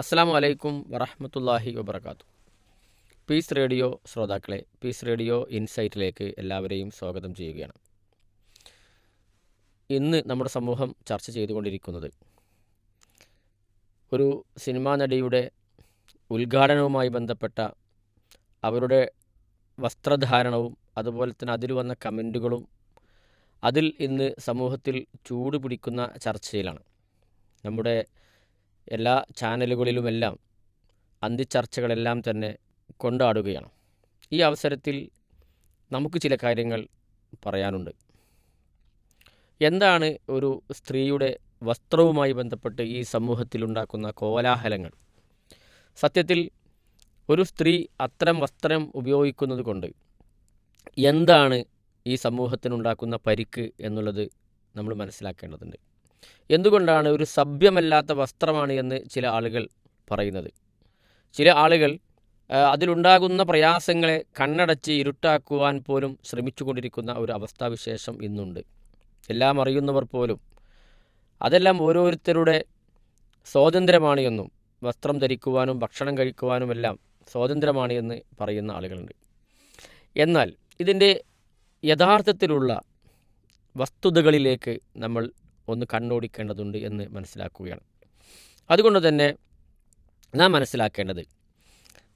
അസ്സാം വലൈക്കും വറഹമത്തല്ലാഹി വബർക്കാത്തു പീസ് റേഡിയോ ശ്രോതാക്കളെ പീസ് റേഡിയോ ഇൻസൈറ്റിലേക്ക് എല്ലാവരെയും സ്വാഗതം ചെയ്യുകയാണ്. ഇന്ന് നമ്മുടെ സമൂഹം ചർച്ച ചെയ്തുകൊണ്ടിരിക്കുന്നത് ഒരു സിനിമാ നടിയുടെ ഉദ്ഘാടനവുമായി ബന്ധപ്പെട്ട അവരുടെ വസ്ത്രധാരണവും അതുപോലെ തന്നെ അതിൽ വന്ന കമന്റുകളും അതിൽ ഇന്ന് സമൂഹത്തിൽ ചൂട് പിടിക്കുന്ന ചർച്ചയിലാണ്. നമ്മുടെ എല്ലാ ചാനലുകളിലുമെല്ലാം അന്തിച്ചർച്ചകളെല്ലാം തന്നെ കൊണ്ടാടുകയാണ്. ഈ അവസരത്തിൽ നമുക്ക് ചില കാര്യങ്ങൾ പറയാനുണ്ട്. എന്താണ് ഒരു സ്ത്രീയുടെ വസ്ത്രവുമായി ബന്ധപ്പെട്ട് ഈ സമൂഹത്തിലുണ്ടാക്കുന്ന കോലാഹലങ്ങൾ? സത്യത്തിൽ ഒരു സ്ത്രീ അത്തരം വസ്ത്രം ഉപയോഗിക്കുന്നത് കൊണ്ട് എന്താണ് ഈ സമൂഹത്തിനുണ്ടാക്കുന്ന പരിക്ക് എന്നുള്ളത് നമ്മൾ മനസ്സിലാക്കേണ്ടതുണ്ട്. എന്തുകൊണ്ടാണ് ഒരു സഭ്യമല്ലാത്ത വസ്ത്രമാണ് എന്ന് ചില ആളുകൾ പറയുന്നത്? ചില ആളുകൾ അതിലുണ്ടാകുന്ന പ്രയാസങ്ങളെ കണ്ണടച്ച് ഇരുട്ടാക്കുവാൻ പോലും ശ്രമിച്ചുകൊണ്ടിരിക്കുന്ന ഒരു അവസ്ഥാവിശേഷം ഇന്നുണ്ട്. എല്ലാം അറിയുന്നവർ പോലും അതെല്ലാം ഓരോരുത്തരുടെ സ്വാതന്ത്ര്യമാണ് എന്നും വസ്ത്രം ധരിക്കുവാനും ഭക്ഷണം കഴിക്കുവാനും എല്ലാം സ്വാതന്ത്ര്യമാണ് എന്ന് പറയുന്ന ആളുകളുണ്ട്. എന്നാൽ ഇതിന്റെ യഥാർത്ഥത്തിലുള്ള വസ്തുതകളിലേക്ക് നമ്മൾ ഒന്ന് കണ്ണോടിക്കേണ്ടതുണ്ട് എന്ന് മനസ്സിലാക്കുകയാണ്. അതുകൊണ്ട് തന്നെ നാം മനസ്സിലാക്കേണ്ടത്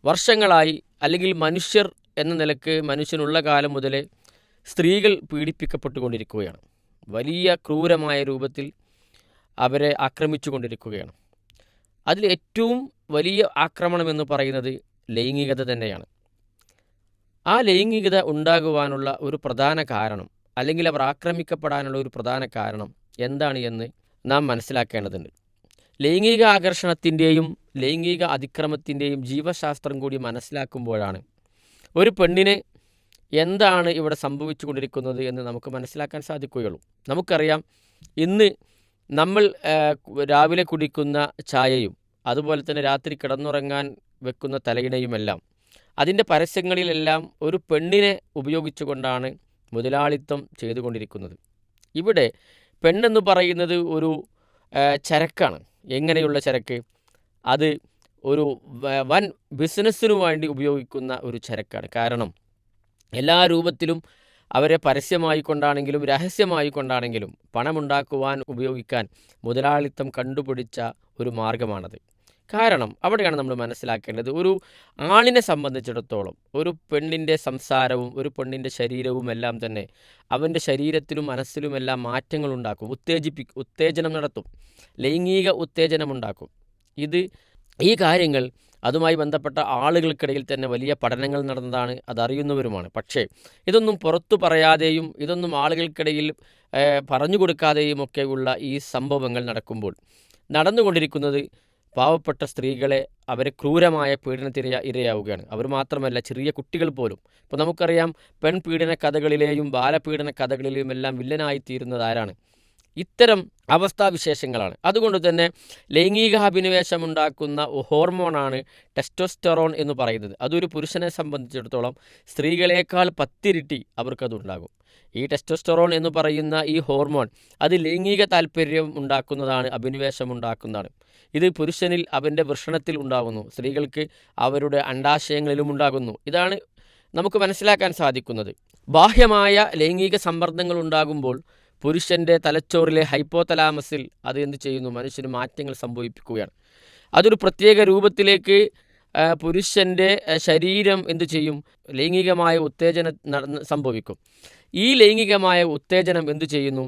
വർഷങ്ങളായി അല്ലെങ്കിൽ മനുഷ്യർ എന്ന നിലയ്ക്ക് മനുഷ്യനുള്ള കാലം മുതലേ സ്ത്രീകൾ പീഡിപ്പിക്കപ്പെട്ടുകൊണ്ടിരിക്കുകയാണ്. വലിയ ക്രൂരമായ രൂപത്തിൽ അവരെ ആക്രമിച്ചു കൊണ്ടിരിക്കുകയാണ് അതിൽ ഏറ്റവും വലിയ ആക്രമണം എന്ന് പറയുന്നത് ലൈംഗികത തന്നെയാണ്. ആ ലൈംഗികത ഉണ്ടാകുവാനുള്ള ഒരു പ്രധാന കാരണം അല്ലെങ്കിൽ അവർ ആക്രമിക്കപ്പെടാനുള്ള ഒരു പ്രധാന കാരണം എന്താണ് എന്ന് നാം മനസ്സിലാക്കേണ്ടതുണ്ട്. ലൈംഗിക ആകർഷണത്തിന്റെയും ലൈംഗിക അതിക്രമത്തിന്റെയും ജീവശാസ്ത്രം കൂടി മനസ്സിലാക്കുമ്പോഴാണ് ഒരു പെണ്ണിന് എന്താണ് ഇവിടെ സംഭവിച്ചു കൊണ്ടിരിക്കുന്നത് എന്ന് നമുക്ക് മനസ്സിലാക്കാൻ സാധിക്കുകയുള്ളൂ. നമുക്കറിയാം ഇന്ന് നമ്മൾ രാവിലെ കുടിക്കുന്ന ചായയും അതുപോലെ തന്നെ രാത്രി കിടന്നുറങ്ങാൻ വെക്കുന്ന തലയിണയുമെല്ലാം അതിന്റെ പരസ്യങ്ങളിലെല്ലാം ഒരു പെണ്ണിനെ ഉപയോഗിച്ചുകൊണ്ടാണ് മുതലാളിത്തം ചെയ്തുകൊണ്ടിരിക്കുന്നത്. ഇവിടെ പെണ്ണെന്ന് പറയുന്നത് ഒരു ചരക്കാണ്. എങ്ങനെയുള്ള ചരക്ക്? അത് ഒരു വൻ ബിസിനസ്സിനു വേണ്ടി ഉപയോഗിക്കുന്ന ഒരു ചരക്കാണ്. കാരണം എല്ലാ രൂപത്തിലും അവരെ പരസ്യമായി കൊണ്ടാണെങ്കിലും രഹസ്യമായി കൊണ്ടാണെങ്കിലും പണമുണ്ടാക്കുവാൻ ഉപയോഗിക്കാൻ മുതലാളിത്തം കണ്ടുപിടിച്ച ഒരു മാർഗമാണത്. കാരണം അവിടെയാണ് നമ്മൾ മനസ്സിലാക്കേണ്ടത്. ഒരു ആണിനെ സംബന്ധിച്ചിടത്തോളം ഒരു പെണ്ണിന്റെ സംസാരവും ഒരു പെണ്ണിന്റെ ശരീരവും എല്ലാം തന്നെ അവന്റെ ശരീരത്തിലും മനസ്സിലുമെല്ലാം മാറ്റങ്ങൾ ഉണ്ടാക്കും. ഉത്തേജിപ്പി ഉത്തേജനം നടത്തും. ലൈംഗിക ഉത്തേജനം ഉണ്ടാക്കും. ഇത് ഈ കാര്യങ്ങൾ അതുമായി ബന്ധപ്പെട്ട ആളുകൾക്കിടയിൽ തന്നെ വലിയ പഠനങ്ങൾ നടന്നതാണ് അതറിയുന്നവരുമാണ്. പക്ഷേ ഇതൊന്നും പുറത്തു പറയാതെയും ഇതൊന്നും ആളുകൾക്കിടയിൽ പറഞ്ഞു കൊടുക്കാതെയും ഒക്കെയുള്ള ഈ സംഭവങ്ങൾ നടക്കുമ്പോൾ നടന്നുകൊണ്ടിരിക്കുന്നത് പാവപ്പെട്ട സ്ത്രീകളെ അവരെ ക്രൂരമായ പീഡനത്തിര ഇരയാവുകയാണ്. അവർ മാത്രമല്ല ചെറിയ കുട്ടികൾ പോലും. ഇപ്പോൾ നമുക്കറിയാം പെൺപീഡന കഥകളിലെയും ബാലപീഡന കഥകളിലെയും എല്ലാം വില്ലനായിത്തീരുന്നത് ആരാണ്? ഇത്തരം അവസ്ഥാവിശേഷങ്ങളാണ്. അതുകൊണ്ട് തന്നെ ലൈംഗികാഭിനിവേശമുണ്ടാക്കുന്ന ഹോർമോണാണ് ടെസ്റ്റോസ്റ്ററോൺ എന്ന് പറയുന്നത്. അതൊരു പുരുഷനെ സംബന്ധിച്ചിടത്തോളം സ്ത്രീകളേക്കാൾ പത്തിരട്ടി അവർക്കതുണ്ടാകും. ഈ ടെസ്റ്റോസ്റ്ററോൺ എന്ന് പറയുന്ന ഈ ഹോർമോൺ അത് ലൈംഗിക താല്പര്യം ഉണ്ടാക്കുന്നതാണ് അഭിനിവേശം ഉണ്ടാക്കുന്നതാണ് ഇത് പുരുഷനിൽ അവന്റെ വൃഷണത്തിൽ ഉണ്ടാകുന്നു. സ്ത്രീകൾക്ക് അവരുടെ അണ്ടാശയങ്ങളിലും ഉണ്ടാകുന്നു. ഇതാണ് നമുക്ക് മനസ്സിലാക്കാൻ സാധിക്കുന്നത്. ബാഹ്യമായ ലൈംഗിക സമ്മർദ്ദങ്ങൾ ഉണ്ടാകുമ്പോൾ പുരുഷന്റെ തലച്ചോറിലെ ഹൈപ്പോതലാമസിൽ അത് എന്ത് ചെയ്യുന്നു? മനുഷ്യന് മാറ്റങ്ങൾ സംഭവിപ്പിക്കുകയാണ്. അതൊരു പ്രത്യേക രൂപത്തിലേക്ക് പുരുഷന്റെ ശരീരം എന്തു ചെയ്യും? ലൈംഗികമായ ഉത്തേജനം നടന്ന് സംഭവിക്കും. ഈ ലൈംഗികമായ ഉത്തേജനം എന്തു ചെയ്യുന്നു?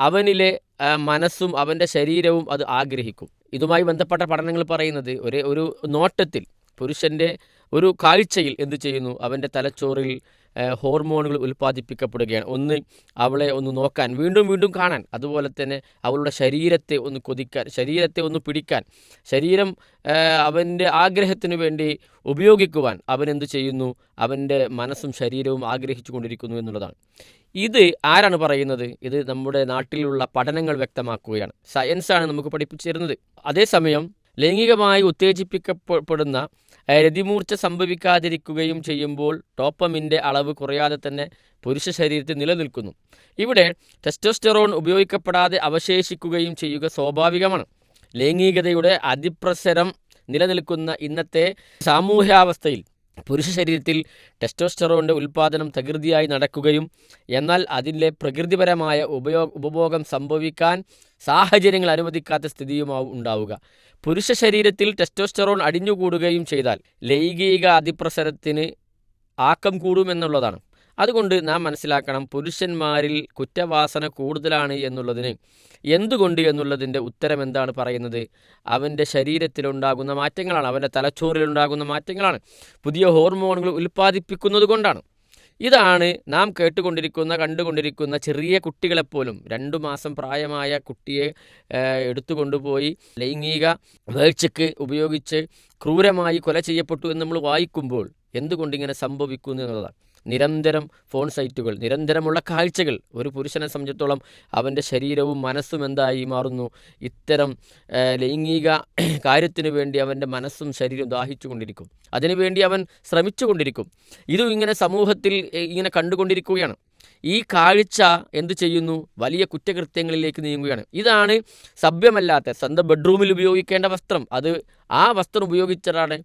അവനിലെ മനസ്സും അവന്റെ ശരീരവും അത് ആഗ്രഹിക്കും. ഇതുമായി ബന്ധപ്പെട്ട പഠനങ്ങൾ പറയുന്നത് ഒരേ ഒരു നോട്ടത്തിൽ പുരുഷന്റെ ഒരു കാഴ്ചയിൽ എന്തു ചെയ്യുന്നു? അവന്റെ തലച്ചോറിൽ ഹോർമോണുകൾ ഉൽപ്പാദിപ്പിക്കപ്പെടുകയാണ്. ഒന്ന് അവളെ ഒന്ന് നോക്കാൻ വീണ്ടും വീണ്ടും കാണാൻ. അതുപോലെ തന്നെ അവളുടെ ശരീരത്തെ ഒന്ന് കൊതിക്കാൻ ശരീരത്തെ ഒന്ന് പിടിക്കാൻ. ശരീരം അവന്റെ ആഗ്രഹത്തിന് വേണ്ടി ഉപയോഗിക്കുവാൻ അവൻ എന്ത് ചെയ്യുന്നു? അവന്റെ മനസ്സും ശരീരവും ആഗ്രഹിച്ചു കൊണ്ടിരിക്കുന്നു എന്നുള്ളതാണ്. ഇത് ആരാണ് പറയുന്നത്? ഇത് നമ്മുടെ നാട്ടിലുള്ള പഠനങ്ങൾ വ്യക്തമാക്കുകയാണ്. സയൻസാണ് നമുക്ക് പഠിപ്പിച്ചു തരുന്നത് അതേസമയം ലൈംഗികമായി ഉത്തേജിപ്പിക്കപ്പെടുന്ന രതിമൂർച്ച സംഭവിക്കാതിരിക്കുകയും ചെയ്യുമ്പോൾ ടോപ്പമിന്റെ അളവ് കുറയാതെ തന്നെ പുരുഷ ശരീരത്തിൽ നിലനിൽക്കുന്നു. ഇവിടെ ടെസ്റ്റോസ്റ്ററോൺ ഉപയോഗിക്കപ്പെടാതെ അവശേഷിക്കുകയും ചെയ്യുക സ്വാഭാവികമാണ്. ലൈംഗികതയുടെ അതിപ്രസരം നിലനിൽക്കുന്ന ഇന്നത്തെ സാമൂഹ്യാവസ്ഥയിൽ പുരുഷ ശരീരത്തിൽ ടെസ്റ്റോസ്റ്ററോണിന്റെ ഉൽപ്പാദനം തകൃതിയായി നടക്കുകയും എന്നാൽ അതിന്റെ പ്രകൃതിപരമായ ഉപയോഗ ഉപഭോഗം സംഭവിക്കാൻ സാഹചര്യങ്ങൾ അനുവദിക്കാത്ത സ്ഥിതിയുമാവും ഉണ്ടാവുക. പുരുഷ ശരീരത്തിൽ ടെസ്റ്റോസ്റ്ററോൺ അടിഞ്ഞുകൂടുകയും ചെയ്താൽ ലൈംഗിക അതിപ്രസരത്തിന് ആക്കം കൂടുമെന്നുള്ളതാണ്. അതുകൊണ്ട് നാം മനസ്സിലാക്കണം പുരുഷന്മാരിൽ കുറ്റവാസന കൂടുതലാണ് എന്നുള്ളതിന് എന്തുകൊണ്ട് എന്നുള്ളതിന്റെ ഉത്തരം എന്താണ് പറയുന്നത്? അവന്റെ ശരീരത്തിലുണ്ടാകുന്ന മാറ്റങ്ങളാണ് അവന്റെ തലച്ചോറിലുണ്ടാകുന്ന മാറ്റങ്ങളാണ് പുതിയ ഹോർമോണുകൾ ഉൽപ്പാദിപ്പിക്കുന്നത് കൊണ്ടാണ്. ഇതാണ് നാം കേട്ടുകൊണ്ടിരിക്കുന്ന കണ്ടുകൊണ്ടിരിക്കുന്ന ചെറിയ കുട്ടികളെപ്പോലും രണ്ടു മാസം പ്രായമായ കുട്ടിയെ എടുത്തുകൊണ്ടുപോയി ലൈംഗിക വേഴ്ചയ്ക്ക് ഉപയോഗിച്ച് ക്രൂരമായി കൊല ചെയ്യപ്പെട്ടു എന്ന് നമ്മൾ വായിക്കുമ്പോൾ എന്തുകൊണ്ടിങ്ങനെ സംഭവിക്കുന്നു എന്നുള്ളതാണ്. നിരന്തരം ഫോൺ സൈറ്റുകൾ നിരന്തരമുള്ള കാഴ്ചകൾ. ഒരു പുരുഷനെ സംബന്ധിച്ചിടത്തോളം അവന്റെ ശരീരവും മനസ്സും എന്തായി മാറുന്നു. ഇത്തരം ലൈംഗിക കാര്യത്തിനു വേണ്ടി അവന്റെ മനസ്സും ശരീരവും ദാഹിച്ചു കൊണ്ടിരിക്കും. അതിനുവേണ്ടി അവൻ ശ്രമിച്ചു കൊണ്ടിരിക്കും. ഇതും ഇങ്ങനെ സമൂഹത്തിൽ ഇങ്ങനെ കണ്ടുകൊണ്ടിരിക്കുകയാണ്. ഈ കാഴ്ച എന്തു ചെയ്യുന്നു? വലിയ കുറ്റകൃത്യങ്ങളിലേക്ക് നീങ്ങുകയാണ്. ഇതാണ് സഭ്യമല്ലാത്ത സ്വന്തം ബെഡ്റൂമിൽ ഉപയോഗിക്കേണ്ട വസ്ത്രം. അത് ആ വസ്ത്രം ഉപയോഗിച്ചിട്ടാണ്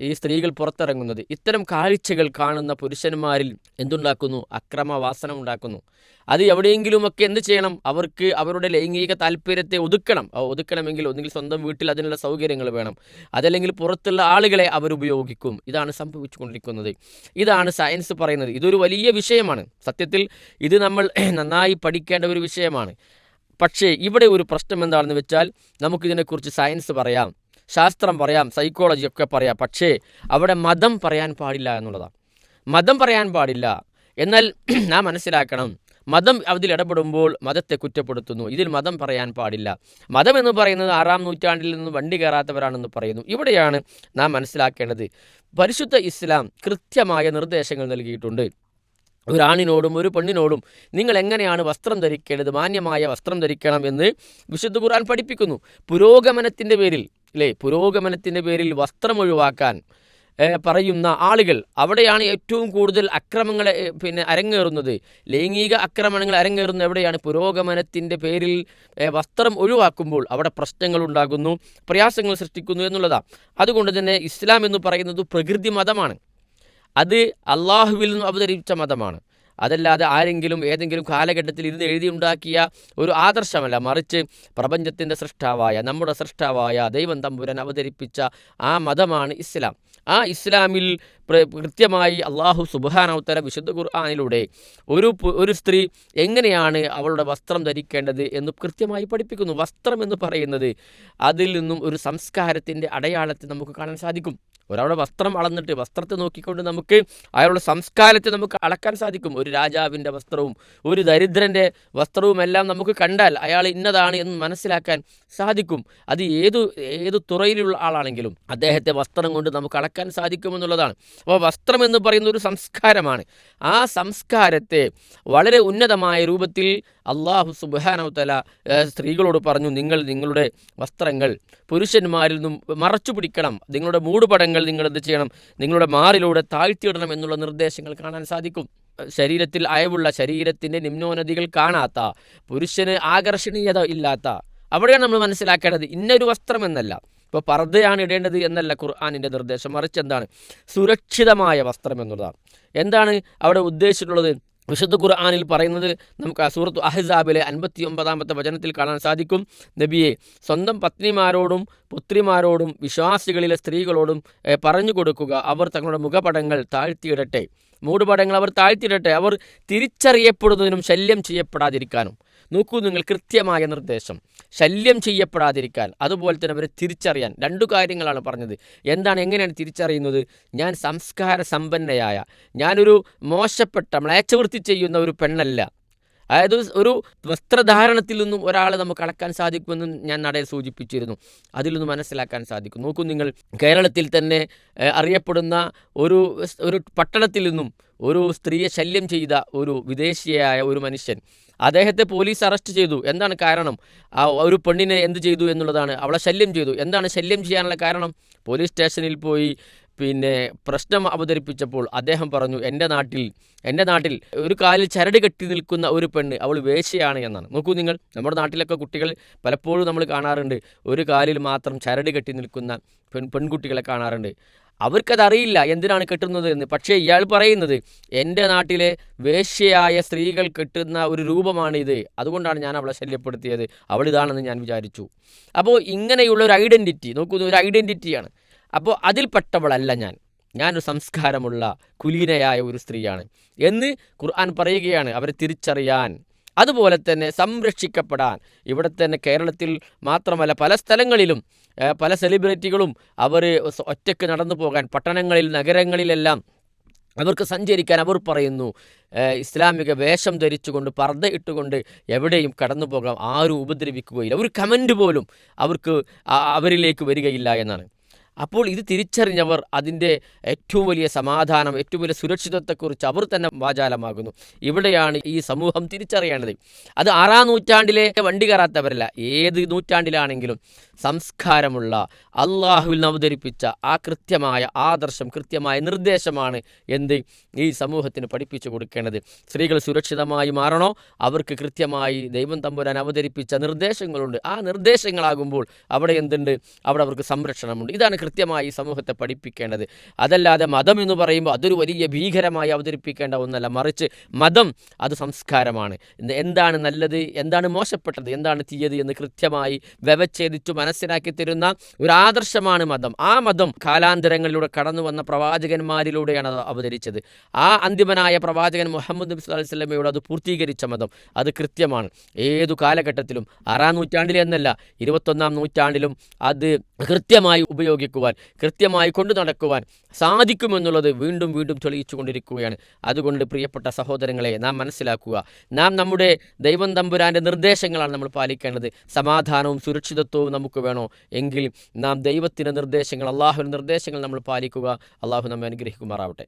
ഈ സ്ത്രീകൾ പുറത്തിറങ്ങുന്നത്. ഇത്തരം കാഴ്ചകൾ കാണുന്ന പുരുഷന്മാരിൽ എന്തുണ്ടാക്കുന്നു? അക്രമവാസന ഉണ്ടാക്കുന്നു. അത് എവിടെയെങ്കിലുമൊക്കെ എന്ത് ചെയ്യണം? അവർക്ക് അവരുടെ ലൈംഗിക താല്പര്യത്തെ ഒതുക്കണം. ഒതുക്കണമെങ്കിൽ ഒന്നുകിൽ സ്വന്തം വീട്ടിൽ അതിനുള്ള സൗകര്യങ്ങൾ വേണം. അതല്ലെങ്കിൽ പുറത്തുള്ള ആളുകളെ അവരുപയോഗിക്കും ഇതാണ് സംഭവിച്ചുകൊണ്ടിരിക്കുന്നത്. ഇതാണ് സയൻസ് പറയുന്നത്. ഇതൊരു വലിയ വിഷയമാണ്. സത്യത്തിൽ ഇത് നമ്മൾ നന്നായി പഠിക്കേണ്ട ഒരു വിഷയമാണ്. പക്ഷേ ഇവിടെ ഒരു പ്രശ്നം എന്താണെന്ന് വെച്ചാൽ നമുക്കിതിനെക്കുറിച്ച് സയൻസ് പറയാം. ശാസ്ത്രം പറയാം സൈക്കോളജി ഒക്കെ പറയാം. പക്ഷേ അവിടെ മതം പറയാൻ പാടില്ല എന്നുള്ളതാണ്. മതം പറയാൻ പാടില്ല. എന്നാൽ നാം മനസ്സിലാക്കണം മതം അതിൽ ഇടപെടുമ്പോൾ മതത്തെ കുറ്റപ്പെടുത്തുന്നു. ഇതിൽ മതം പറയാൻ പാടില്ല. മതം എന്ന് പറയുന്നത് ആറാം നൂറ്റാണ്ടിൽ നിന്ന് വണ്ടി കയറാത്തവരാണെന്ന് പറയുന്നു. ഇവിടെയാണ് നാം മനസ്സിലാക്കേണ്ടത്. പരിശുദ്ധ ഇസ്ലാം കൃത്യമായ നിർദ്ദേശങ്ങൾ നൽകിയിട്ടുണ്ട്. ഒരാണിനോടും ഒരു പെണ്ണിനോടും നിങ്ങൾ എങ്ങനെയാണ് വസ്ത്രം ധരിക്കേണ്ടത്? മാന്യമായ വസ്ത്രം ധരിക്കണം എന്ന് വിശുദ്ധ ഖുർആൻ പഠിപ്പിക്കുന്നു. പുരോഗമനത്തിന്റെ പേരിൽ അല്ലേ പുരോഗമനത്തിന്റെ പേരിൽ വസ്ത്രം ഒഴിവാക്കാൻ പറയുന്ന ആളുകൾ. അവിടെയാണ് ഏറ്റവും കൂടുതൽ അക്രമങ്ങൾ പിന്നെ അരങ്ങേറുന്നത്. ലൈംഗിക ആക്രമണങ്ങൾ അരങ്ങേറുന്നത് എവിടെയാണ് പുരോഗമനത്തിന്റെ പേരിൽ വസ്ത്രം ഒഴിവാക്കുമ്പോൾ അവിടെ പ്രശ്നങ്ങൾ ഉണ്ടാകുന്നു പ്രയാസങ്ങൾ സൃഷ്ടിക്കുന്നു എന്നുള്ളതാണ് അതുകൊണ്ട് തന്നെ ഇസ്ലാം എന്ന് പറയുന്നത് പ്രകൃതി മതമാണ്. അത് അള്ളാഹുവിൽ നിന്നും അവതരിച്ച മതമാണ്. അതല്ലാതെ ആരെങ്കിലും ഏതെങ്കിലും കാലഘട്ടത്തിൽ ഇരുന്ന് എഴുതിയുണ്ടാക്കിയ ഒരു ആദർശമല്ല മറിച്ച് പ്രപഞ്ചത്തിന്റെ സൃഷ്ടാവായ നമ്മുടെ സൃഷ്ടാവായ ദൈവം തമ്പുരൻ അവതരിപ്പിച്ച ആ മതമാണ് ഇസ്ലാം. ആ ഇസ്ലാമിൽ കൃത്യമായി അള്ളാഹു സുബാനൗത്തര വിശുദ്ധ ഖുർആാനിലൂടെ ഒരു ഒരു സ്ത്രീ എങ്ങനെയാണ് അവളുടെ വസ്ത്രം ധരിക്കേണ്ടത് എന്ന് കൃത്യമായി പഠിപ്പിക്കുന്നു. വസ്ത്രം എന്ന് പറയുന്നത് അതിൽ നിന്നും ഒരു സംസ്കാരത്തിന്റെ അടയാളത്തെ നമുക്ക് കാണാൻ സാധിക്കും. ഒരാളുടെ വസ്ത്രം അളന്നിട്ട് വസ്ത്രത്തെ നോക്കിക്കൊണ്ട് നമുക്ക് അയാളുടെ സംസ്കാരത്തെ നമുക്ക് അളക്കാൻ സാധിക്കും. ഒരു രാജാവിന്റെ വസ്ത്രവും ഒരു ദരിദ്രന്റെ വസ്ത്രവും എല്ലാം നമുക്ക് കണ്ടാൽ അയാൾ ഇന്നതാണ് എന്ന് മനസ്സിലാക്കാൻ സാധിക്കും. അത് ഏത് ഏത് തുറയിലുള്ള ആളാണെങ്കിലും അദ്ദേഹത്തെ വസ്ത്രം കൊണ്ട് നമുക്ക് അളക്കാൻ സാധിക്കുമെന്നുള്ളതാണ്. അപ്പോൾ വസ്ത്രം എന്ന് പറയുന്ന ഒരു സംസ്കാരമാണ്. ആ സംസ്കാരത്തെ വളരെ ഉന്നതമായ രൂപത്തിൽ അള്ളാഹു സുബാനവത്തല സ്ത്രീകളോട് പറഞ്ഞു നിങ്ങൾ നിങ്ങളുടെ വസ്ത്രങ്ങൾ പുരുഷന്മാരിൽ നിന്നും മറച്ചു പിടിക്കണം. നിങ്ങളുടെ മൂടുപടങ്ങൾ നിങ്ങൾ എന്ത് ചെയ്യണം? നിങ്ങളുടെ മാറിലൂടെ താഴ്ത്തിയിടണം എന്നുള്ള നിർദ്ദേശങ്ങൾ കാണാൻ സാധിക്കും. ശരീരത്തിൽ അയവുള്ള ശരീരത്തിന്റെ നിമ്നോന്നതികൾ കാണാത്ത പുരുഷന് ആകർഷണീയത ഇല്ലാത്ത അവിടെയാണ് നമ്മൾ മനസ്സിലാക്കേണ്ടത്. ഇന്നൊരു വസ്ത്രം എന്നല്ല. ഇപ്പോൾ പർദ്ദയാണ് ഇടേണ്ടത് എന്നല്ല ഖുർആാനിന്റെ നിർദ്ദേശം. മറിച്ച് എന്താണ്? സുരക്ഷിതമായ വസ്ത്രം എന്നുള്ളതാണ് എന്താണ് അവിടെ ഉദ്ദേശിച്ചിട്ടുള്ളത്? വിശുദ്ധ ഖുർആാനിൽ പറയുന്നത് നമുക്ക് ആ സൂറത്ത് അഹ്സാബിലെ അൻപത്തി ഒമ്പതാമത്തെ വചനത്തിൽ കാണാൻ സാധിക്കും. നബിയെ സ്വന്തം പത്നിമാരോടും പുത്രിമാരോടും വിശ്വാസികളിലെ സ്ത്രീകളോടും പറഞ്ഞു കൊടുക്കുക. അവർ തങ്ങളുടെ മുഖപടങ്ങൾ താഴ്ത്തിയിടട്ടെ. മൂടുപടങ്ങൾ അവർ താഴ്ത്തിയിടട്ടെ. അവർ തിരിച്ചറിയപ്പെടുന്നതിനും ശല്യം ചെയ്യപ്പെടാതിരിക്കാനും. നോക്കൂ നിങ്ങൾ കൃത്യമായ നിർദ്ദേശം. ശല്യം ചെയ്യപ്പെടാതിരിക്കാൻ അതുപോലെ തന്നെ അവരെ തിരിച്ചറിയാൻ രണ്ടു കാര്യങ്ങളാണ് പറഞ്ഞത്. എന്താണ് എങ്ങനെയാണ് തിരിച്ചറിയുന്നത്? ഞാൻ സംസ്കാര സമ്പന്നയായ ഞാനൊരു മോശപ്പെട്ട മ്ലേച്ഛവൃത്തി ചെയ്യുന്ന ഒരു പെണ്ണല്ല. അതായത് ഒരു വസ്ത്രധാരണത്തിൽ നിന്നും ഒരാളെ നമുക്ക് അളക്കാൻ സാധിക്കുമെന്ന് ഞാൻ നടയിൽ സൂചിപ്പിച്ചിരുന്നു. അതിൽ നിന്ന് മനസ്സിലാക്കാൻ സാധിക്കും. നോക്കൂ നിങ്ങൾ കേരളത്തിൽ തന്നെ അറിയപ്പെടുന്ന ഒരു ഒരു പട്ടണത്തിൽ നിന്നും ഒരു സ്ത്രീയെ ശല്യം ചെയ്ത ഒരു വിദേശിയായ ഒരു മനുഷ്യൻ അദ്ദേഹത്തെ പോലീസ് അറസ്റ്റ് ചെയ്തു. എന്താണ് കാരണം? ആ ഒരു പെണ്ണിനെ എന്ത് ചെയ്തു എന്നുള്ളതാണ്. അവളെ ശല്യം ചെയ്തു. എന്താണ് ശല്യം ചെയ്യാനുള്ള കാരണം? പോലീസ് സ്റ്റേഷനിൽ പോയി പിന്നെ പ്രശ്നം അവതരിപ്പിച്ചപ്പോൾ അദ്ദേഹം പറഞ്ഞു എന്റെ നാട്ടിൽ എന്റെ നാട്ടിൽ ഒരു കാലിൽ ചരട് കെട്ടി നിൽക്കുന്ന ഒരു പെണ്ണ് അവൾ വേശ്യയാണ് എന്നാണ്. നോക്കൂ നിങ്ങൾ നമ്മുടെ നാട്ടിലൊക്കെ കുട്ടികൾ പലപ്പോഴും നമ്മൾ കാണാറുണ്ട്. ഒരു കാലിൽ മാത്രം ചരട് കെട്ടി നിൽക്കുന്ന പെൺ പെൺകുട്ടികളെ കാണാറുണ്ട്. അവർക്കതറിയില്ല എന്തിനാണ് കെട്ടുന്നത് എന്ന് പക്ഷേ ഇയാൾ പറയുന്നത് എന്റെ നാട്ടിലെ വേശ്യയായ സ്ത്രീകൾ കെട്ടുന്ന ഒരു രൂപമാണിത്. അതുകൊണ്ടാണ് ഞാൻ അവളെ ശല്യപ്പെടുത്തിയത്. അവൾ ഇതാണെന്ന് ഞാൻ വിചാരിച്ചു. അപ്പോൾ ഇങ്ങനെയുള്ള ഒരു ഐഡന്റിറ്റി നോക്കുന്ന ഒരു ഐഡന്റിറ്റിയാണ്. അപ്പോൾ അതിൽപ്പെട്ടവളല്ല ഞാൻ. ഞാനൊരു സംസ്കാരമുള്ള കുലീനയായ ഒരു സ്ത്രീയാണ് എന്ന് ഖുർആൻ പറയുകയാണ് അവരെ തിരിച്ചറിയാൻ. അതുപോലെ തന്നെ സംരക്ഷിക്കപ്പെടാൻ. ഇവിടെ തന്നെ കേരളത്തിൽ മാത്രമല്ല പല സ്ഥലങ്ങളിലും പല സെലിബ്രിറ്റികളും അവർ ഒറ്റയ്ക്ക് നടന്നു പോകാൻ പട്ടണങ്ങളിൽ നഗരങ്ങളിലെല്ലാം അവർക്ക് സഞ്ചരിക്കാൻ അവർ പറയുന്നു ഇസ്ലാമിക വേഷം ധരിച്ചുകൊണ്ട് പർദ്ദ ഇട്ടുകൊണ്ട് എവിടെയും കടന്നു പോകാം ആരും ഉപദ്രവിക്കുകയില്ല. ഒരു കമന്റ് പോലും അവർക്ക് അവരിലേക്ക് വരികയില്ല എന്നാണ്. അപ്പോൾ ഇത് തിരിച്ചറിഞ്ഞവർ അതിന്റെ ഏറ്റവും വലിയ സമാധാനം ഏറ്റവും വലിയ സുരക്ഷിതത്വത്തെക്കുറിച്ച് അവർ തന്നെ വാചാലമാകുന്നു. ഇവിടെയാണ് ഈ സമൂഹം തിരിച്ചറിയേണ്ടത്. അത് ആറാം നൂറ്റാണ്ടിലെ വണ്ടി കയറാത്തവരല്ല ഏത് നൂറ്റാണ്ടിലാണെങ്കിലും സംസ്കാരമുള്ള അള്ളാഹുവിൽ അവതരിപ്പിച്ച ആ കൃത്യമായ ആദർശം കൃത്യമായ നിർദ്ദേശമാണ് എന്ത് ഈ സമൂഹത്തിന് പഠിപ്പിച്ചു കൊടുക്കേണ്ടത്. സ്ത്രീകൾ സുരക്ഷിതമായി മാറണോ? അവർക്ക് കൃത്യമായി ദൈവം തമ്പുരാൻ അവതരിപ്പിച്ച നിർദ്ദേശങ്ങളുണ്ട്. ആ നിർദ്ദേശങ്ങളാകുമ്പോൾ അവിടെ എന്തുണ്ട്? അവിടെ അവർക്ക് സംരക്ഷണമുണ്ട്. ഇതാണ് കൃത്യമായി സമൂഹത്തെ പഠിപ്പിക്കേണ്ടത്. അതല്ലാതെ മതം എന്ന് പറയുമ്പോൾ അതൊരു വലിയ ഭീകരമായി അവതരിപ്പിക്കേണ്ട ഒന്നല്ല. മറിച്ച് മതം അത് സംസ്കാരമാണ്. എന്താണ് നല്ലത്? എന്താണ് മോശപ്പെട്ടത്? എന്താണ് തീയത് എന്ന് കൃത്യമായി വ്യവച്ഛേദിച്ചു മനസ്സിലാക്കി തരുന്ന ഒരു ആദർശമാണ് മതം. ആ മതം കാലാന്തരങ്ങളിലൂടെ കടന്നു വന്ന പ്രവാചകന്മാരിലൂടെയാണ് അത് അവതരിച്ചത്. ആ അന്തിമനായ പ്രവാചകൻ മുഹമ്മദ് നബി അലൈഹി വസല്ലമയോട് അത് പൂർത്തീകരിച്ച മതം. അത് കൃത്യമാണ്. ഏതു കാലഘട്ടത്തിലും ആറാം നൂറ്റാണ്ടിലെന്നല്ല ഇരുപത്തൊന്നാം നൂറ്റാണ്ടിലും അത് കൃത്യമായി ഉപയോഗിക്കുവാൻ കൃത്യമായി കൊണ്ടു നടക്കുവാൻ സാധിക്കുമെന്നുള്ളത് വീണ്ടും വീണ്ടും തെളിയിച്ചു കൊണ്ടിരിക്കുകയാണ് അതുകൊണ്ട് പ്രിയപ്പെട്ട സഹോദരങ്ങളെ നാം മനസ്സിലാക്കുക നാം നമ്മുടെ ദൈവം തമ്പുരാന്റെ നിർദ്ദേശങ്ങളാണ് നമ്മൾ പാലിക്കേണ്ടത്. സമാധാനവും സുരക്ഷിതത്വവും നമുക്ക് വേണോ? എങ്കിൽ നാം ദൈവത്തിന്റെ നിർദ്ദേശങ്ങൾ അള്ളാഹുവിന്റെ നിർദ്ദേശങ്ങൾ നമ്മൾ പാലിക്കുക. അള്ളാഹു നമ്മെ അനുഗ്രഹിക്കുമാറാവട്ടെ.